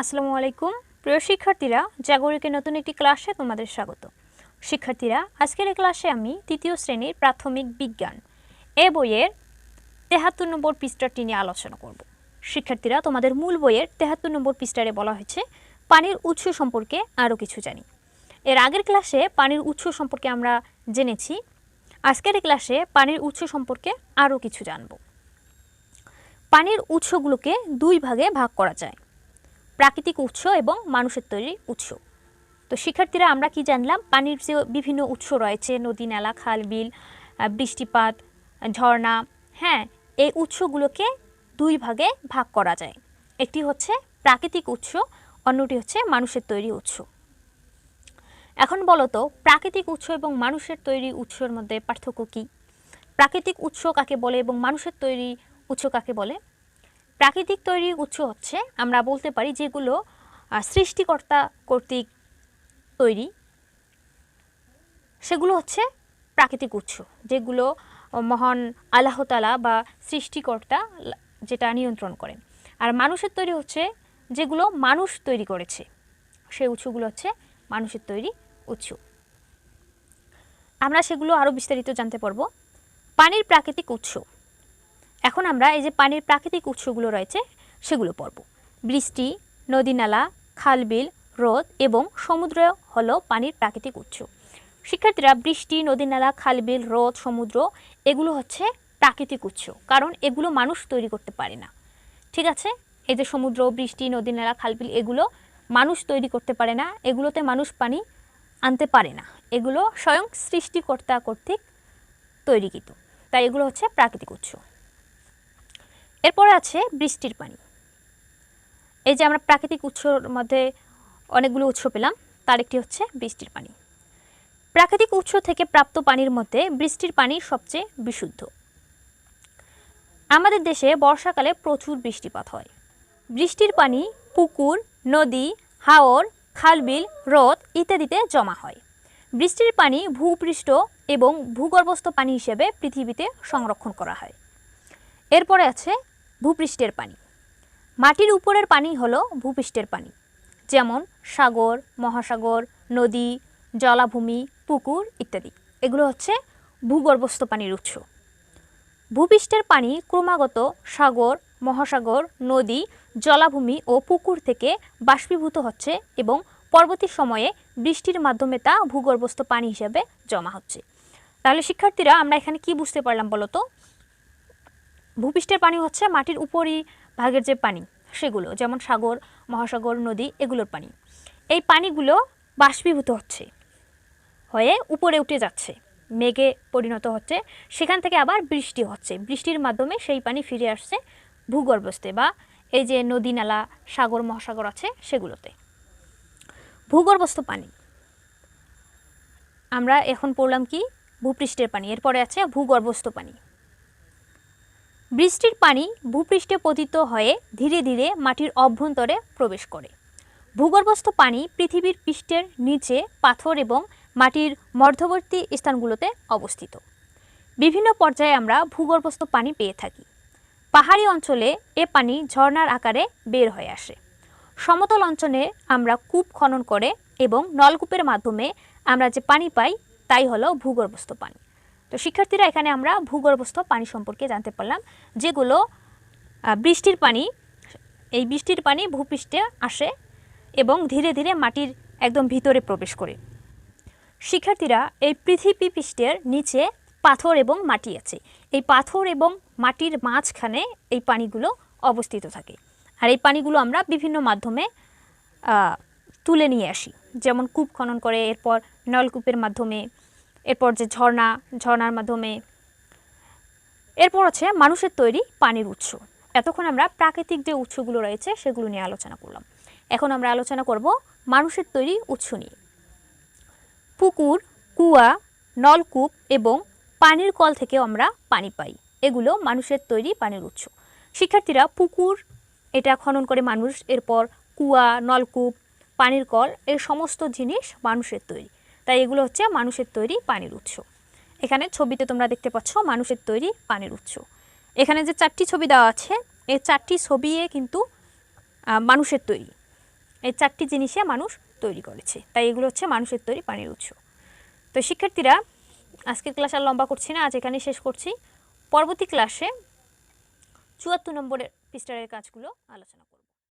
আসসালামু আলাইকুম। প্রিয় শিক্ষার্থীরা, জাগরিকের নতুন একটি ক্লাসে তোমাদের স্বাগত। শিক্ষার্থীরা, আজকের এই ক্লাসে আমি তৃতীয় শ্রেণির প্রাথমিক বিজ্ঞান এ বইয়ের তেহাত্তর নম্বর পৃষ্ঠাটি নিয়ে আলোচনা করব। শিক্ষার্থীরা, তোমাদের মূল বইয়ের তেহাত্তর নম্বর পৃষ্ঠারে বলা হয়েছে, পানির উৎস সম্পর্কে আরও কিছু জানি। এর আগের ক্লাসে পানির উৎস সম্পর্কে আমরা জেনেছি, আজকের এই ক্লাসে পানির উৎস সম্পর্কে আরও কিছু জানব। পানির উৎসগুলোকে দুই ভাগে ভাগ করা যায়। প্রাকৃতিক উৎস এবং মানুষের তৈরি উৎস। তো শিক্ষার্থীরা, আমরা কি জানলাম? পানির যে বিভিন্ন উৎস রয়েছে, নদী, নালা, খাল, বিল বৃষ্টিপাত, ঝর্ণা হ্যাঁ এই উৎসগুলোকে দুই ভাগে ভাগ করা যায়। একটি হচ্ছে প্রাকৃতিক উৎস, অন্যটি হচ্ছে মানুষের তৈরি উৎস। এখন বলো তো, প্রাকৃতিক উৎস এবং মানুষের তৈরি উৎসের মধ্যে পার্থক্য কী? প্রাকৃতিক উৎস কাকে বলে এবং মানুষের তৈরি উৎস কাকে বলে? প্রাকৃতিক তৈরি উৎস হচ্ছে, আমরা বলতে পারি যেগুলো সৃষ্টিকর্তা কর্তৃক তৈরি। সেগুলো হচ্ছে প্রাকৃতিক উৎস, যেগুলো মহান আল্লাহ তালা বা সৃষ্টিকর্তা যেটা নিয়ন্ত্রণ করেন। আর মানুষের তৈরি হচ্ছে যেগুলো মানুষ তৈরি করেছে সেই উৎসগুলো হচ্ছে মানুষের তৈরি উৎস। আমরা সেগুলো আরও বিস্তারিত জানতে পারব। পানির প্রাকৃতিক উৎস। এখন আমরা এই যে পানির প্রাকৃতিক উৎসগুলো রয়েছে, সেগুলো পড়ব। বৃষ্টি, নদী নালা খাল বিল হ্রদ এবং সমুদ্র হলো পানির প্রাকৃতিক উৎস। শিক্ষার্থীরা বৃষ্টি, নদী নালা খাল বিল হ্রদ সমুদ্র, এগুলো হচ্ছে প্রাকৃতিক উৎস, কারণ এগুলো মানুষ তৈরি করতে পারে না। ঠিক আছে? এই যে সমুদ্র, বৃষ্টি, নদী নালা খাল বিল এগুলো মানুষ তৈরি করতে পারে না, এগুলোতে মানুষ পানি আনতে পারে না। এগুলো স্বয়ং সৃষ্টিকর্তা কর্তৃক তৈরিকৃত। তাই এগুলো হচ্ছে প্রাকৃতিক উৎস। এরপরে আছে বৃষ্টির পানি। এই যে আমরা প্রাকৃতিক উৎসর মধ্যে অনেকগুলো উৎস পেলাম, তার একটি হচ্ছে বৃষ্টির পানি। প্রাকৃতিক উৎস থেকে প্রাপ্ত পানির মধ্যে বৃষ্টির পানি সবচেয়ে বিশুদ্ধ। আমাদের দেশে বর্ষাকালে প্রচুর বৃষ্টিপাত হয়। বৃষ্টির পানি পুকুর, নদী, হাওর, খালবিল, হ্রদ ইত্যাদিতে জমা হয়। বৃষ্টির পানি ভূপৃষ্ঠ এবং ভূগর্ভস্থ পানি হিসেবে পৃথিবীতে সংরক্ষণ করা হয়। এরপরে আছে ভূপৃষ্ঠের পানি। মাটির উপরের পানি হলো ভূপৃষ্ঠের পানি, যেমন সাগর, মহাসাগর, নদী, জলাভূমি, পুকুর ইত্যাদি। এগুলো হচ্ছে ভূগর্ভস্থ পানির উৎস। ভূপৃষ্ঠের পানি ক্রমাগত সাগর, মহাসাগর, নদী, জলাভূমি ও পুকুর থেকে বাষ্পীভূত হচ্ছে এবং পরবর্তী সময়ে বৃষ্টির মাধ্যমে তা ভূগর্ভস্থ পানি হিসেবে জমা হচ্ছে। তাহলে শিক্ষার্থীরা, আমরা এখানে কি বুঝতে পারলাম বলো তো ভূপৃষ্ঠের পানি হচ্ছে মাটির উপরি ভাগের যে পানি, সেগুলো, যেমন সাগর, মহাসাগর, নদী, এগুলোর পানি। এই পানিগুলো বাষ্পীভূত হচ্ছে, হয়ে উপরে উঠে যাচ্ছে। মেঘে পরিণত হচ্ছে, সেখান থেকে আবার বৃষ্টি হচ্ছে। বৃষ্টির মাধ্যমে সেই পানি ফিরে আসছে ভূগর্ভস্থে বা এই যে নদী নালা, সাগর, মহাসাগর আছে সেগুলোতে। ভূগর্ভস্থ পানি। আমরা এখন পড়লাম কি? ভূপৃষ্ঠের পানি। এরপরে আছে ভূগর্ভস্থ পানি। বৃষ্টির পানি ভূপৃষ্ঠে পতিত হয়ে ধীরে ধীরে মাটির অভ্যন্তরে প্রবেশ করে। ভূগর্ভস্থ পানি পৃথিবীর পৃষ্ঠের নিচে পাথর এবং মাটির মধ্যবর্তী স্থানগুলোতে অবস্থিত। বিভিন্ন পর্যায়ে আমরা ভূগর্ভস্থ পানি পেয়ে থাকি। পাহাড়ি অঞ্চলে এ পানি ঝর্ণার আকারে বের হয়ে আসে। সমতল অঞ্চলে আমরা কূপ খনন করে এবং নলকূপের মাধ্যমে আমরা যে পানি পাই, তাই হলো ভূগর্ভস্থ পানি। তো শিক্ষার্থীরা, এখানে আমরা ভূগর্ভস্থ পানি সম্পর্কে জানতে পারলাম, যেগুলো বৃষ্টির পানি, এই বৃষ্টির পানি ভূপৃষ্ঠে আসে এবং ধীরে ধীরে মাটির একদম ভিতরে প্রবেশ করে। শিক্ষার্থীরা, এই পৃথিবী পৃষ্ঠের নিচে পাথর এবং মাটি আছে। এই পাথর এবং মাটির মাঝখানে এই পানিগুলো অবস্থিত থাকে। আর এই পানিগুলো আমরা বিভিন্ন মাধ্যমে তুলে নিয়ে আসি। যেমন কূপ খনন করে, এরপর নলকূপের মাধ্যমে এরপর যে ঝর্ণা, ঝর্ণার মাধ্যমে এরপর হচ্ছে মানুষের তৈরি পানির উৎস। এতক্ষণ আমরা প্রাকৃতিক যে উৎসগুলো রয়েছে সেগুলো নিয়ে আলোচনা করলাম। এখন আমরা আলোচনা করব মানুষের তৈরি উৎস নিয়ে। পুকুর, কুয়া, নলকূপ এবং পানির কল থেকেও আমরা পানি পাই। এগুলো মানুষের তৈরি পানির উৎস। শিক্ষার্থীরা পুকুর, এটা খনন করে মানুষ, এরপর কুয়া, নলকূপ, পানির কল, এই সমস্ত জিনিস মানুষের তৈরি। তাই এগুলো হচ্ছে মানুষের তৈরি পানির উৎস। এখানে ছবিতে তোমরা দেখতে পাচ্ছ মানুষের তৈরি পানির উৎস। এখানে যে চারটি ছবি দেওয়া আছে, এই চারটি ছবিয়ে কিন্তু মানুষের তৈরি। এই চারটি জিনিসে মানুষ তৈরি করেছে। তাই এগুলো হচ্ছে মানুষের তৈরি পানির উৎস। তো শিক্ষার্থীরা, আজকের ক্লাস আর লম্বা করছি না, আজ এখানেই শেষ করছি। পরবর্তী ক্লাসে চুয়াত্তর নম্বরের পৃষ্ঠারের কাজগুলো আলোচনা করব।